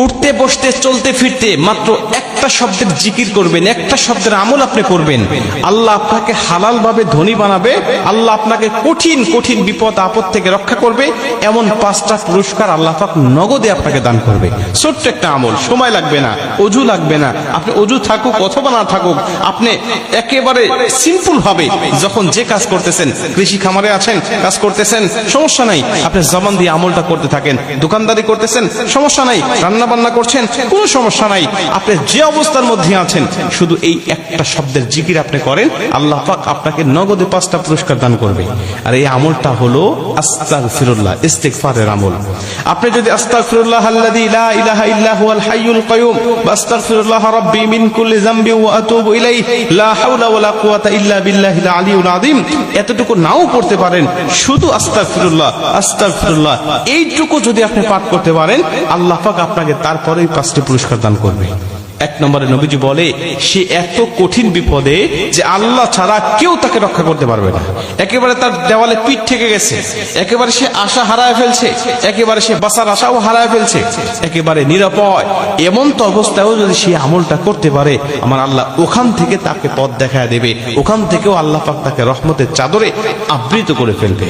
উঠতে বসতে চলতে ফিরতে মাত্র একটা শব্দের জিকির করবেন, একটা শব্দের আমল আপনি করবেন। আল্লাহ আপনাকে হালাল ভাবে ধনী বানাবে, আল্লাহ আপনাকে কঠিন কঠিন বিপদ, আপদ থেকে রক্ষা করবে, এমন পাঁচটা পুরস্কার আল্লাহ পাক নগদে আপনাকে দান করবে। ছোট্ট একটা আমল, সময় লাগবে না, অজু লাগবে না, আপনি অজু থাকুক অথবা না থাকুক, আপনি একেবারে সিম্পল ভাবে যখন যে কাজ করতেছেন, কৃষি খামারে আছেন, কাজ করতেছেন, সমস্যা নাই, আপনি জবান দিয়ে আমলটা করতে থাকেন, দোকানদারি করতেছেন, সমস্যা নাই রান্না বান্না করছেন, কোনো সমস্যা নাই, আপনি যে অবস্থার মধ্যে আছেন। শুধু এই একটা শব্দের জিকির আপনি করেন, আল্লাহ পাক আপনাকে নগদে পাঁচটা পুরস্কার দান করবে। আর এই আমলটা হলো আস্তাগফিরুল্লাহ, ইস্তেগফারের আমল। আপনি যদি আস্তাগফিরুল্লাহ আল্লাযী লা ইলাহা ইল্লা হুয়াল হাইয়ুল কাইয়ুম, বা আস্তাগফিরুল্লাহ রাব্বি মিন কুল্লি যামবি ওয়া আতুবু ইলাইহি, লা হাওলা ওয়ালা কুওয়াতা ইল্লা বিল্লাহিল আলিয়্যুল আযীম, এতটুকু নাও পড়তে পারেন। শুধু আস্তাগফিরুল্লাহ আস্তাগফিরুল্লাহ, এইটুকু যদি আপনি পাঠ করতে পারেন, আল্লাহ পাক আপনাকে তারপরেই পাঁচটি পুরস্কার দান করবে। এক নম্বরে নবীজি বলে, সে এত কঠিন বিপদে যে আল্লাহ ছাড়া কেউ তাকে রক্ষা করতে পারবে না। একেবারে তার দেওয়ালে পিঠ থেকে গেছে, একেবারে সে আশা হারায় ফেলছে, একেবারে সে বাসার আশাও হারায় ফেলছে, একেবারে নিরাপয় এমন তো অবস্থায়ও যদি সে আমলটা করতে পারে, আমার আল্লাহ ওখান থেকে তাকে পথ দেখায় দেবে, ওখান থেকেও আল্লাহ পাক তাকে রহমতের চাদরে আবৃত করে ফেলবে।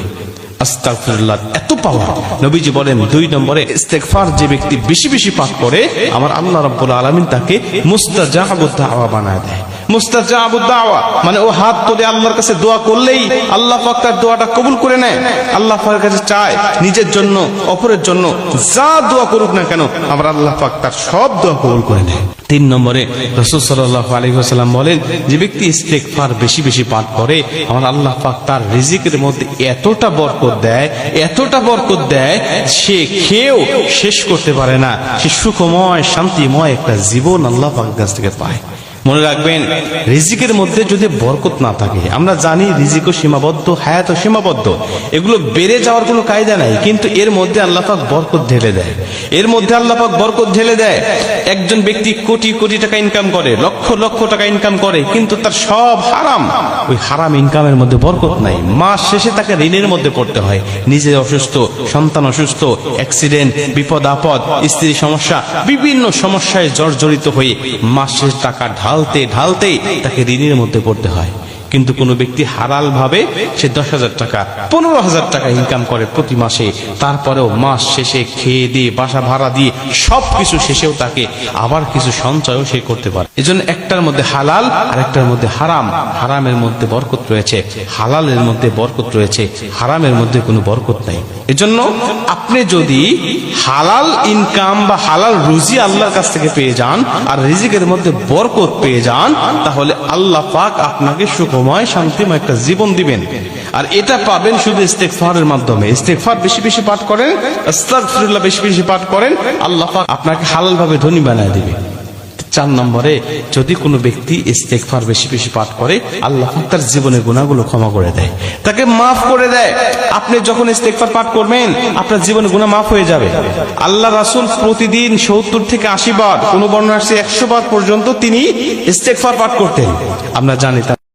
এত পাওয়া নবীজি বলেন, দুই নম্বরে ইস্তেগফার যে ব্যক্তি বেশি বেশি পাঠ করে, আমার আল্লাহ রাব্বুল আলামিন তাকে মুস্তাজাবুদ দাওয়া বানায় দেয়। মুস্তাজাবুদ দাওয়া মানে ও হাত তুলে আল্লাহর কাছে দোয়া করলেই আল্লাহ পাক তার দোয়াটা কবুল করে নেয়। আল্লাহ কাছে চায়, নিজের জন্য, অপরের জন্য যা দোয়া করুক না কেন, আমার আল্লাহ পাক তার সব দোয়া কবুল করে নেয়। তিন নম্বরে রসুল সাল্লাহ আলী সাল্লাম বলেন, যে ব্যক্তি ইস্তেকফার বেশি বেশি পাঠ করে, আমার আল্লাহ পাক তার রিজিকের মধ্যে এতটা বরকত দেয়, এতটা বরকত দেয়, সে খেয়েও শেষ করতে পারে না। সে সুখময়, শান্তিময় একটা জীবন আল্লাহ পাক কাছ থেকে পায়। মনে রাখবেন, রিজিকের মধ্যে যদি বরকত না থাকে, আমরা জানি রিজিকও সীমাবদ্ধ হায়াতও সীমাবদ্ধ। এগুলো বেড়ে যাওয়ার কোনো কায়দা নাই, কিন্তু এর মধ্যে আল্লাপাক বরকত ঢেলে দেয়। এর মধ্যে আল্লাপাক বরকত ঢেলে দেয়, একজন ব্যক্তি কোটি কোটি টাকা ইনকাম করে, লক্ষ লক্ষ টাকা ইনকাম করে, কিন্তু তার সব হারাম। ওই হারাম ইনকামের মধ্যে বরকত নাই। মাস শেষে তাকে ঋণের মধ্যে পড়তে হয়। নিজে অসুস্থ, সন্তান অসুস্থ অ্যাক্সিডেন্ট বিপদ আপদ, স্ত্রী সমস্যা, বিভিন্ন সমস্যায় জর্জরিত হয়ে মাস শেষ টাকা ঢালতে ঢালতে তাকে ঋণের মধ্যে পড়তে হয়। কিন্তু কোনো ব্যক্তি হারাল ভাবে সে দশ হাজার টাকা, পনেরো হাজার টাকা ইনকাম করে প্রতি মাসে। তারপরেও মাস শেষে খেয়ে দিয়ে, বাসা ভাড়া দিয়ে সব কিছু শেষেও তাকে আবার কিছু সঞ্চয়ও সে করতে পারে। এজন্য একটার মধ্যে হালাল আর একটার মধ্যে হারাম। হারামের মধ্যে বরকত রয়েছে, হালালের মধ্যে বরকত রয়েছে, হারামের মধ্যে কোনো বরকত নাই। এজন্য আপনি যদি হালাল ইনকাম বা হালাল রুজি আল্লাহর কাছ থেকে পেয়ে যান আর রিজিকের মধ্যে বরকত পেয়ে যান, তাহলে আল্লাহ পাক আপনাকে সুখময়, শান্তিময় একটা জীবন দিবেন। আর এটা পাবেন শুধু ইস্তেকফারের মাধ্যমে। ইস্তেকফার বেশি বেশি পাঠ করেন, আস্তাগফিরুল্লাহ বেশি বেশি পাঠ করেন, আল্লাহ পাক আপনাকে হালাল ভাবে ধনী বানায় দিবে। চার নম্বরে, যদি কোনো ব্যক্তি ইস্তেকফার বেশি বেশি পাঠ করে, আল্লাহ তার জীবনের গুণাগুলো ক্ষমা করে দেয়। তাকে মাফ করে দেয়। আপনি যখন ইস্তেকফার পাঠ করবেন, আপনার জীবনে গুণা মাফ হয়ে যাবে। আল্লাহ রাসুল প্রতিদিন সত্তর থেকে আশি বার, কোনো বর্ণনা আসছে একশো বার পর্যন্ত তিনি ইস্তেকফার পাঠ করতেন। আমরা জানি